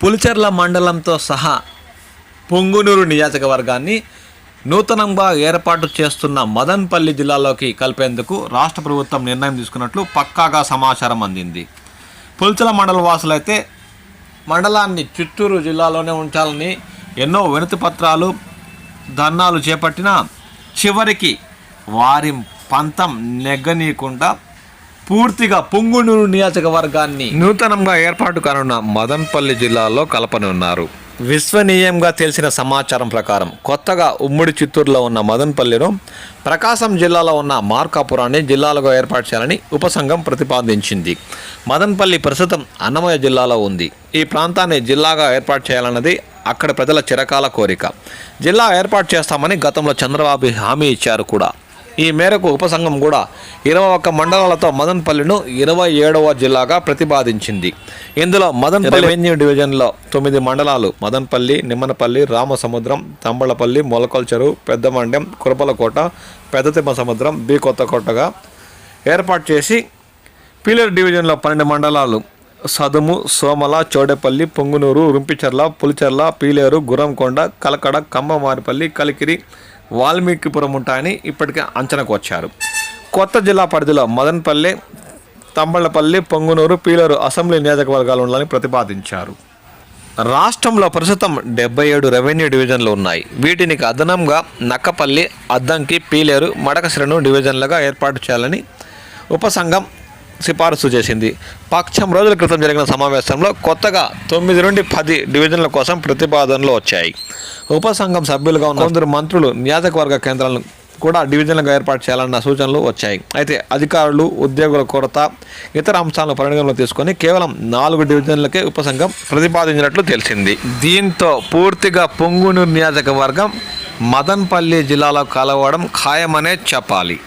పులిచెర్ల మండలంతో సహా పొంగునూరు నియోజకవర్గాన్ని నూతనంగా ఏర్పాటు చేస్తున్న మదన్పల్లి జిల్లాలోకి కలిపేందుకు రాష్ట్ర ప్రభుత్వం నిర్ణయం తీసుకున్నట్లు పక్కాగా సమాచారం అందింది. పులిచెల మండల వాసులైతే మండలాన్ని చిత్తూరు జిల్లాలోనే ఉంచాలని ఎన్నో వినతి పత్రాలు ధర్నాలు చేపట్టినా చివరికి వారి పంతం నెగ్గనీయకుండా పూర్తిగా పొంగునూరు నియోజకవర్గాన్ని నూతనంగా ఏర్పాటు కానున్న మదన్పల్లి జిల్లాలో కలపనున్నారు. విశ్వనీయంగా తెలిసిన సమాచారం ప్రకారం కొత్తగా ఉమ్మడి చిత్తూరులో ఉన్న మదన్పల్లిలో ప్రకాశం జిల్లాలో ఉన్న మార్కాపురాన్ని జిల్లాలుగా ఏర్పాటు చేయాలని ఉపసంఘం ప్రతిపాదించింది. మదన్పల్లి ప్రస్తుతం అన్నమయ్య జిల్లాలో ఉంది. ఈ ప్రాంతాన్ని జిల్లాగా ఏర్పాటు చేయాలన్నది అక్కడ ప్రజల చిరకాల కోరిక. జిల్లా ఏర్పాటు చేస్తామని గతంలో చంద్రబాబు హామీ ఇచ్చారు కూడా. ఈ మేరకు ఉపసంఘం కూడా ఇరవై ఒక్క మండలాలతో మదన్పల్లిను ఇరవై ఏడవ జిల్లాగా ప్రతిపాదించింది. ఇందులో మదన్పల్లి రెవెన్యూ డివిజన్లో తొమ్మిది మండలాలు మదన్పల్లి నిమ్మనపల్లి రామసముద్రం తంబళపల్లి మొలకొల్చెరు పెద్దమండ్యం కురపలకోట పెద్దతిమ్మ సముద్రం బి కొత్తకోటగా ఏర్పాటు చేసి పీలర్ డివిజన్లో పన్నెండు మండలాలు సదుము సోమల చోడేపల్లి పొంగునూరు రుంపిచెర్ల పులిచెర్ల పీలేరు గుర్రంకొండ కలకడ కమ్మమారిపల్లి కలికిరి వాల్మీకిపురం ఉంటాయని ఇప్పటికే అంచనాకు వచ్చారు. కొత్త జిల్లా పరిధిలో మదన్పల్లి తంబళ్ళపల్లి పొంగునూరు పీలరు అసెంబ్లీ నియోజకవర్గాలు ఉండాలని ప్రతిపాదించారు. రాష్ట్రంలో ప్రస్తుతం డెబ్బై ఏడు రెవెన్యూ డివిజన్లు ఉన్నాయి. వీటిని అదనంగా నక్కపల్లి అద్దంకి పీలేరు మడకశిరను డివిజన్లుగా ఏర్పాటు చేయాలని ఉపసంఘం సిఫారసు చేసింది. పక్షం రోజుల క్రితం జరిగిన సమావేశంలో కొత్తగా తొమ్మిది నుండి పది డివిజన్ల కోసం ప్రతిపాదనలు వచ్చాయి. ఉపసంఘం సభ్యులుగా ఉన్న కొందరు మంత్రులు నియోజకవర్గ కేంద్రాలను కూడా డివిజన్లుగా ఏర్పాటు చేయాలన్న సూచనలు వచ్చాయి. అయితే అధికారులు ఉద్యోగుల కొరత ఇతర అంశాలను పరిగణనలో తీసుకొని కేవలం నాలుగు డివిజన్లకే ఉపసంఘం ప్రతిపాదించినట్లు తెలిసింది. దీంతో పూర్తిగా పొంగునూరు నియోజకవర్గం మదన్పల్లి జిల్లాలో కలవడం ఖాయమనే చెప్పాలి.